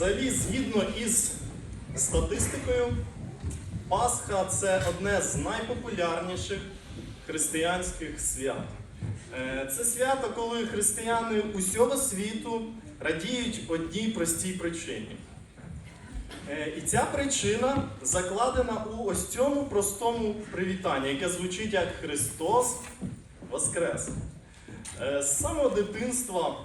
Взагалі, згідно із статистикою, Пасха це одне з найпопулярніших християнських свят. Е, Це свято, коли християни усього світу радіють одній простій причині. Е, І ця причина закладена у ось цьому простому привітанні, яке звучить як Христос Воскрес. Е, З самого дитинства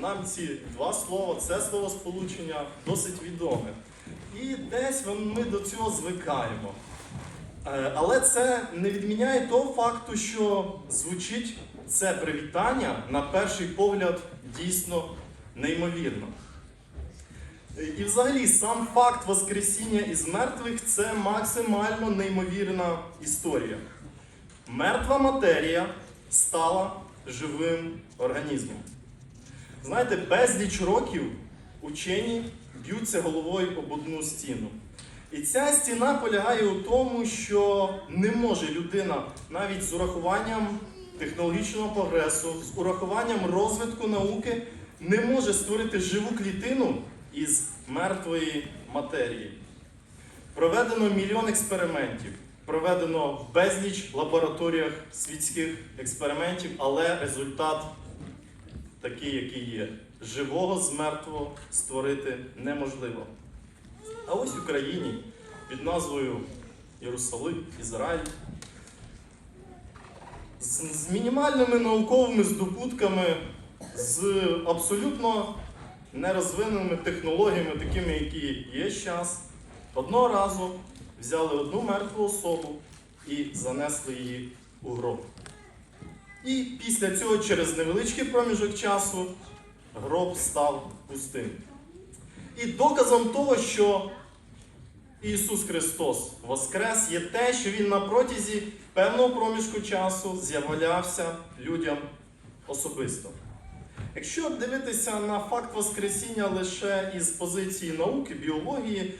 нам ці два слова, це словосполучення досить відоме. І десь ми до цього звикаємо. Е, Але це не відміняє того факту, що звучить це привітання на перший погляд дійсно неймовірно. І взагалі сам факт Воскресіння із мертвих це максимально неймовірна історія. Мертва матерія стала живим організмом. Знаєте, безліч років учені б'ються головою об одну стіну. І ця стіна полягає у тому, що не може людина навіть з урахуванням технологічного прогресу, з урахуванням розвитку науки, не може створити живу клітину із мертвої матерії. Проведено мільйон експериментів, проведено в безліч лабораторіях світських експериментів, але результат такий, який є. Живого з мертвого створити неможливо. А ось в Україні під назвою Єрусалим, Ізраїль. З, з мінімальними науковими здобутками, з абсолютно нерозвиненими технологіями, такими, які є зараз, одного разу взяли одну мертву особу і занесли її у гроб. І після цього, через невеличкий проміжок часу, гроб став пустим. І доказом того, що Ісус Христос Воскрес, є те, що Він на протязі певного проміжку часу з'являвся людям особисто. Якщо дивитися на факт Воскресіння лише із позиції науки, біології,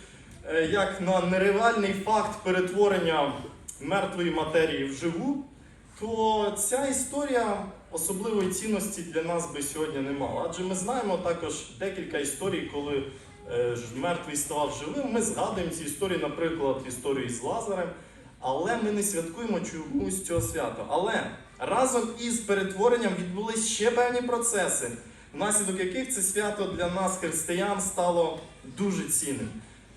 е, як на нереальний факт перетворення мертвої матерії в живу, то ця історія особливої цінності для нас би сьогодні не мала. Адже ми знаємо також декілька історій, коли е, мертвий ставав живим. Ми згадуємо ці історії, наприклад, історію з Лазарем, але ми не святкуємо чомусь цього свята. Але разом із перетворенням відбулись ще певні процеси, внаслідок яких це свято для нас, християн, стало дуже цінним.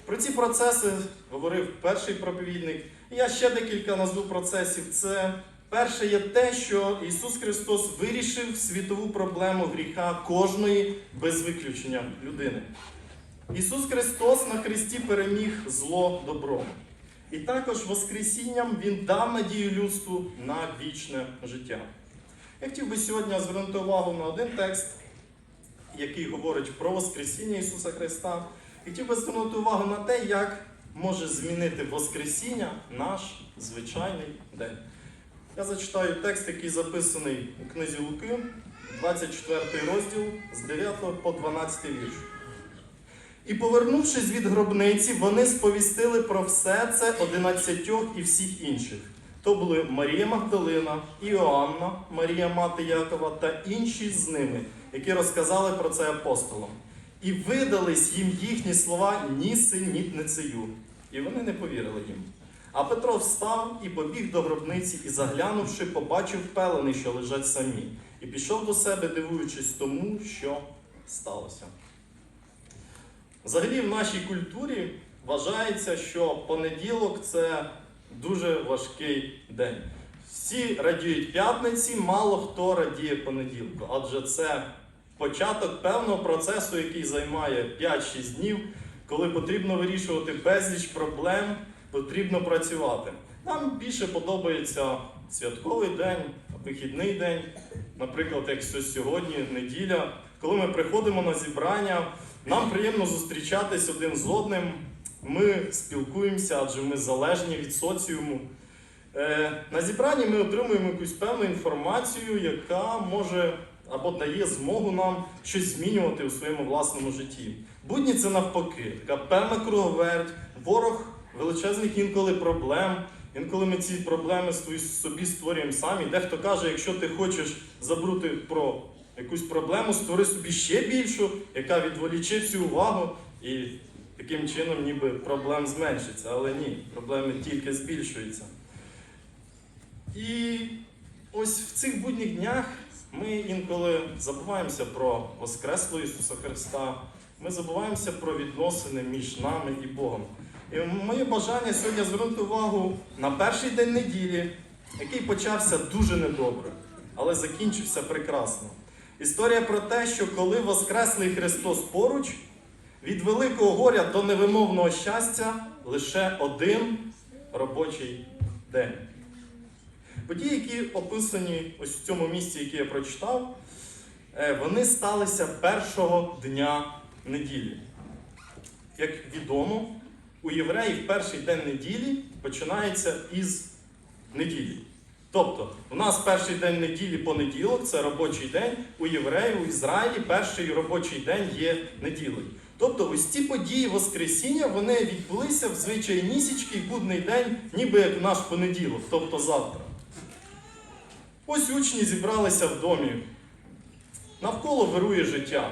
Про ці процеси говорив перший проповідник. Я ще декілька назву процесів. Це перше є те, що Ісус Христос вирішив світову проблему гріха кожної без виключення людини. Ісус Христос на Христі переміг зло добром. І також Воскресінням Він дав надію людству на вічне життя. Я хотів би сьогодні звернути увагу на один текст, який говорить про Воскресіння Ісуса Христа. І хотів би звернути увагу на те, як може змінити Воскресіння наш звичайний день. Я зачитаю текст, який записаний у книзі Луки, 24 розділ з 9 по 12 вірш. І повернувшись від гробниці, вони сповістили про все це одинадцятьох і всіх інших. То були Марія Магдалина, Іоанна, Марія Мати Якова та інші з ними, які розказали про це апостолам. І видались їм їхні слова ні синітницею. І вони не повірили їм. А Петро встав і побіг до гробниці, і, заглянувши, побачив пелени, що лежать самі, і пішов до себе, дивуючись тому, що сталося. Взагалі в нашій культурі вважається, що понеділок це дуже важкий день. Всі радіють п'ятниці, мало хто радіє понеділку, адже це початок певного процесу, який займає 5-6 днів, коли потрібно вирішувати безліч проблем, потрібно працювати. Нам більше подобається святковий день, вихідний день, наприклад, як сьогодні, неділя, коли ми приходимо на зібрання. Нам приємно зустрічатись один з одним. Ми спілкуємося, адже ми залежні від соціуму. Е, на зібранні ми отримуємо якусь певну інформацію, яка може або дає змогу нам щось змінювати у своєму власному житті. Будні це навпаки, така певна круговерть, ворог величезних інколи проблем. Інколи ми ці проблеми собі створюємо самі. Дехто каже, якщо ти хочеш забути про якусь проблему, створи собі ще більшу, яка відволіче всю увагу, І таким чином ніби проблем зменшиться, але ні, проблеми тільки збільшуються. І ось в цих будніх днях ми інколи забуваємося про Воскреслого Ісуса Христа, ми забуваємося про відносини між нами і Богом. І моє бажання сьогодні звернути увагу на перший день неділі, який почався дуже недобре, але закінчився прекрасно. Історія про те, що коли Воскреслий Христос поруч, від великого горя до невимовного щастя лише один робочий день. Події, які описані ось в цьому місці, яке я прочитав, е, вони сталися першого дня неділі. Як відомо, у євреїв перший день неділі починається із неділі. Тобто, у нас перший день неділі понеділок, це робочий день, у євреїв у Ізраїлі перший робочий день є неділею. Тобто ось ці події Воскресіння вони відбулися в звичайнісічкий будний день, ніби як наш понеділок, тобто завтра. Ось учні зібралися в домі. Навколо вирує життя.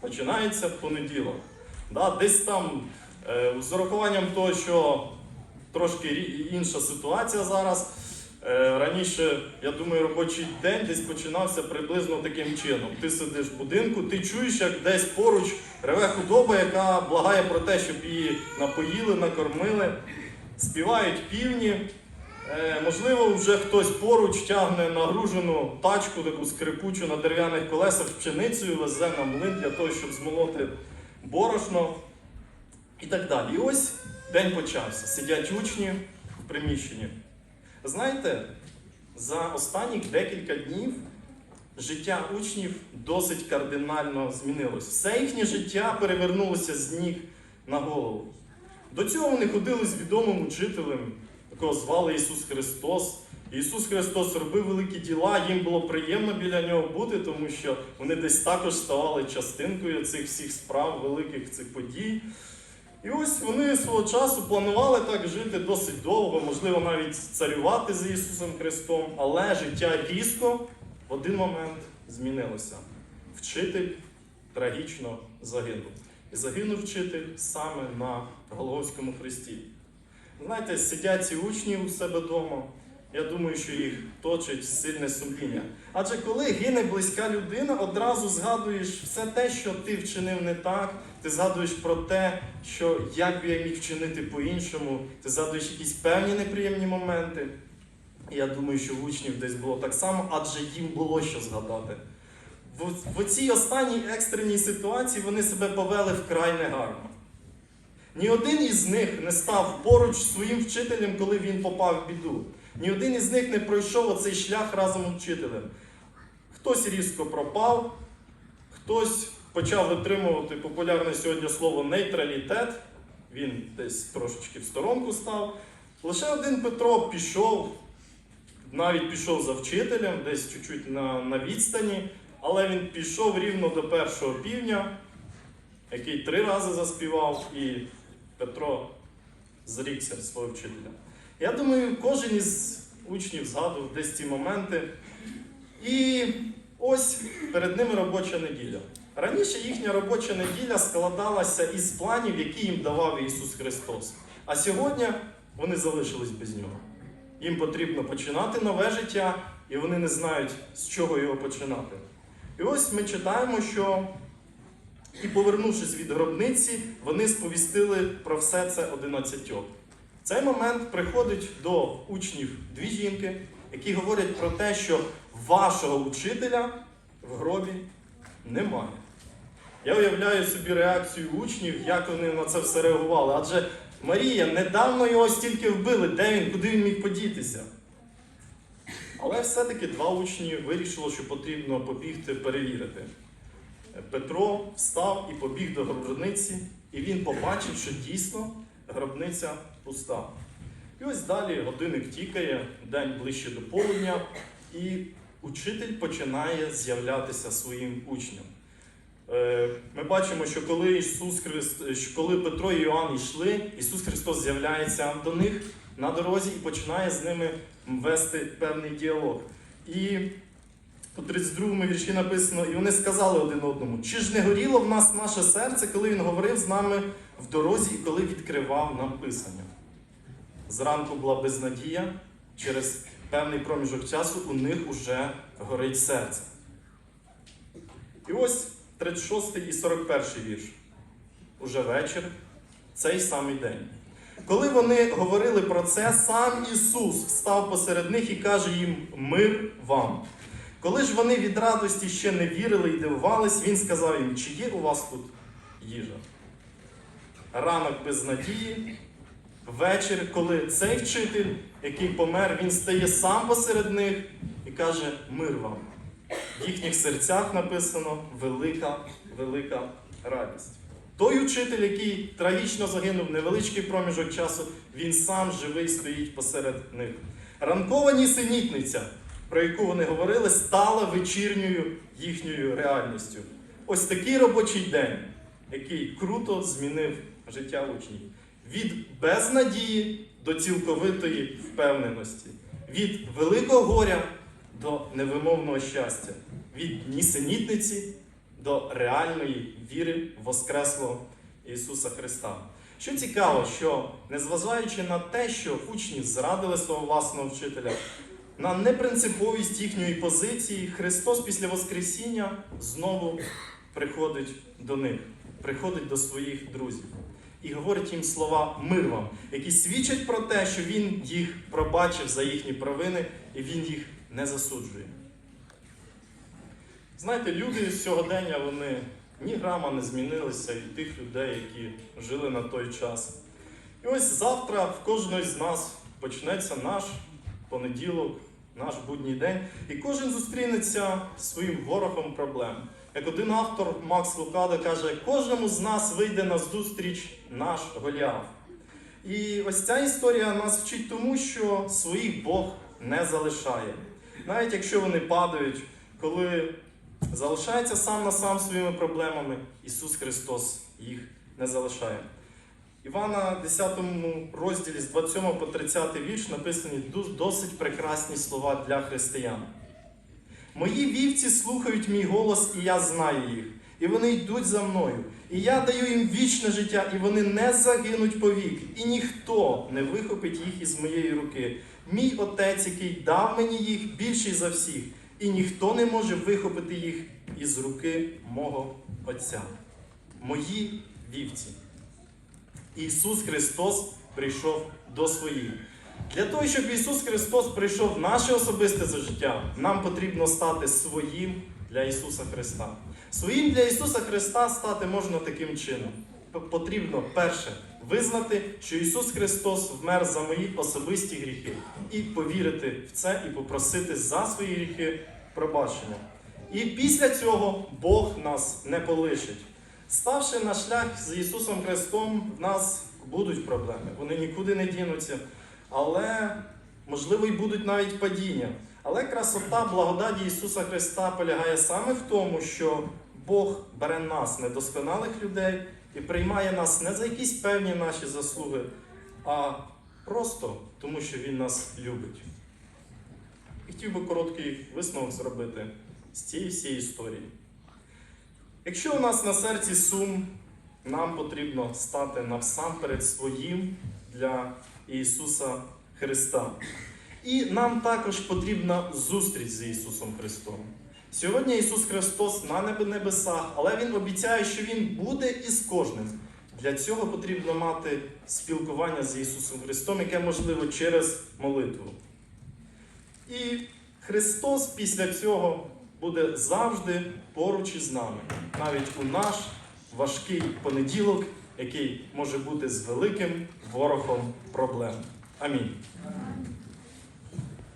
Починається понеділок. Да, десь там, з урахуванням того, що трошки інша ситуація зараз. Е, раніше, я думаю, робочий день десь починався приблизно таким чином. Ти сидиш в будинку, ти чуєш, як десь поруч реве худоба, яка благає про те, щоб її напоїли, накормили, співають півні. Е, можливо, вже хтось поруч тягне нагружену тачку, таку скрипучу на дерев'яних колесах пшеницю і везе на млин для того, щоб змолоти борошно і так далі. І ось день почався. Сидять учні в приміщенні. Знаєте, за останні декілька днів життя учнів досить кардинально змінилось. Все їхнє життя перевернулося з ніг на голову. До цього вони ходили з відомим учителем, якого звали Ісус Христос. Ісус Христос робив великі діла, їм було приємно біля нього бути, тому що вони десь також ставали частинкою цих всіх справ, великих цих подій. І ось вони свого часу планували так жити досить довго, можливо, навіть царювати з Ісусом Христом, але життя різко в один момент змінилося. Вчитель трагічно загинув. І загинув вчитель саме на Голгофському хресті. Знаєте, сидять ці учні у себе вдома. Я думаю, що їх точить сильне сумління. Адже коли гине близька людина, одразу згадуєш все те, що ти вчинив не так, ти згадуєш про те, що як би я міг вчинити по-іншому, ти згадуєш якісь певні неприємні моменти. І я думаю, що в учнів десь було так само, адже їм було що згадати. В, в цій останній екстреній ситуації вони себе повели вкрай негарно. Ні один із них не став поруч своїм вчителем, коли він попав в біду. Ні один із них не пройшов оцей шлях разом з вчителем. Хтось різко пропав, хтось почав витримувати популярне сьогодні слово нейтралітет. Він десь трошечки в сторонку став. Лише один Петро пішов, навіть пішов за вчителем, десь чуть-чуть на, на відстані, але він пішов рівно до першого півня, який три рази заспівав, і Петро зрікся свого вчителя. Я думаю, кожен із учнів згадував десь ці моменти. І ось перед ними робоча неділя. Раніше їхня робоча неділя складалася із планів, які їм давав Ісус Христос. А сьогодні вони залишились без нього. Їм потрібно починати нове життя, і вони не знають, з чого його починати. І ось ми читаємо, що і повернувшись від гробниці, вони сповістили про все це одинадцятьох. В цей момент приходить до учнів дві жінки, які говорять про те, що вашого учителя в гробі немає. Я уявляю собі реакцію учнів, як вони на це все реагували. Адже Марія, недавно його стільки вбили, де він, куди він міг подітися. Але все-таки два учні вирішили, що потрібно побігти перевірити. Петро встав і побіг до гробниці, і він побачив, що дійсно гробниця пуста. І ось далі годинник тікає, день ближче до полудня, і учитель починає з'являтися своїм учням. Е, Ми бачимо, що коли Ісус Христ, коли Петро і Іоанн йшли, Ісус Христос з'являється до них на дорозі і починає з ними вести певний діалог. І у 32 вірші написано, і вони сказали один одному: чи ж не горіло в нас наше серце, коли він говорив з нами в дорозі і коли відкривав нам писання? Зранку була безнадія, через певний проміжок часу у них уже горить серце. І ось 36 і 41 вірш. Уже вечір, цей самий день. Коли вони говорили про це, сам Ісус встав посеред них і каже їм мир вам. Коли ж вони від радості ще не вірили і дивувались, Він сказав їм, чи є у вас тут їжа? Ранок без надії, вечір, коли цей вчитель, який помер, він стає сам посеред них і каже мир вам. В їхніх серцях написано велика, велика радість. Той учитель, який трагічно загинув невеличкий проміжок часу, він сам живий стоїть посеред них. Ранкова нісенітниця, про яку вони говорили, стала вечірньою їхньою реальністю. Ось такий робочий день, який круто змінив життя учнів. Від безнадії до цілковитої впевненості, від великого горя до невимовного щастя, від нісенітниці до реальної віри в Воскреслого Ісуса Христа. Що цікаво, що незважаючи на те, що учні зрадили свого власного вчителя, на непринциповість їхньої позиції, Христос після Воскресіння знову приходить до них, приходить до своїх друзів і говорить їм слова мир вам, які свідчать про те, що Він їх пробачив за їхні провини і Він їх не засуджує. Знаєте, люди з сьогодення вони ні грама не змінилися від тих людей, які жили на той час. І ось завтра в кожного з нас почнеться наш понеділок, наш будній день, і кожен зустрінеться своїм ворогом проблем. Як один автор Макс Лукадо каже, кожному з нас вийде на зустріч наш Голіаф. І ось ця історія нас вчить тому, що своїх Бог не залишає. Навіть якщо вони падають, коли залишається сам на сам своїми проблемами, Ісус Христос їх не залишає. Івана 10 розділі з 27 по 30 вірш написані досить прекрасні слова для християн. Мої вівці слухають мій голос, і я знаю їх, і вони йдуть за мною. І я даю їм вічне життя, і вони не загинуть повік, і ніхто не вихопить їх із моєї руки. Мій отець, який дав мені їх більший за всіх, і ніхто не може вихопити їх із руки мого Отця. Мої вівці. Ісус Христос прийшов до своїх. Для того, щоб Ісус Христос прийшов в наше особисте життя, нам потрібно стати своїм для Ісуса Христа. Своїм для Ісуса Христа стати можна таким чином. Потрібно перше визнати, що Ісус Христос вмер за мої особисті гріхи, і повірити в це, і попросити за свої гріхи пробачення. І після цього Бог нас не полишить. Ставши на шлях з Ісусом Христом, в нас будуть проблеми. Вони нікуди не дінуться. Але, можливо, і будуть навіть падіння. Але красота благодаті Ісуса Христа полягає саме в тому, що Бог бере нас, недосконалих людей, і приймає нас не за якісь певні наші заслуги, а просто тому, що Він нас любить. І хотів би короткий висновок зробити з цієї всієї історії. Якщо у нас на серці сум, нам потрібно стати насамперед своїм для Ісуса Христа. І нам також потрібна зустріч з Ісусом Христом. Сьогодні Ісус Христос на небесах, але Він обіцяє, що Він буде із кожним. Для цього потрібно мати спілкування з Ісусом Христом, яке можливо через молитву. І Христос після цього буде завжди поруч із нами, навіть у наш важкий понеділок, який може бути з великим ворогом проблем. Амінь.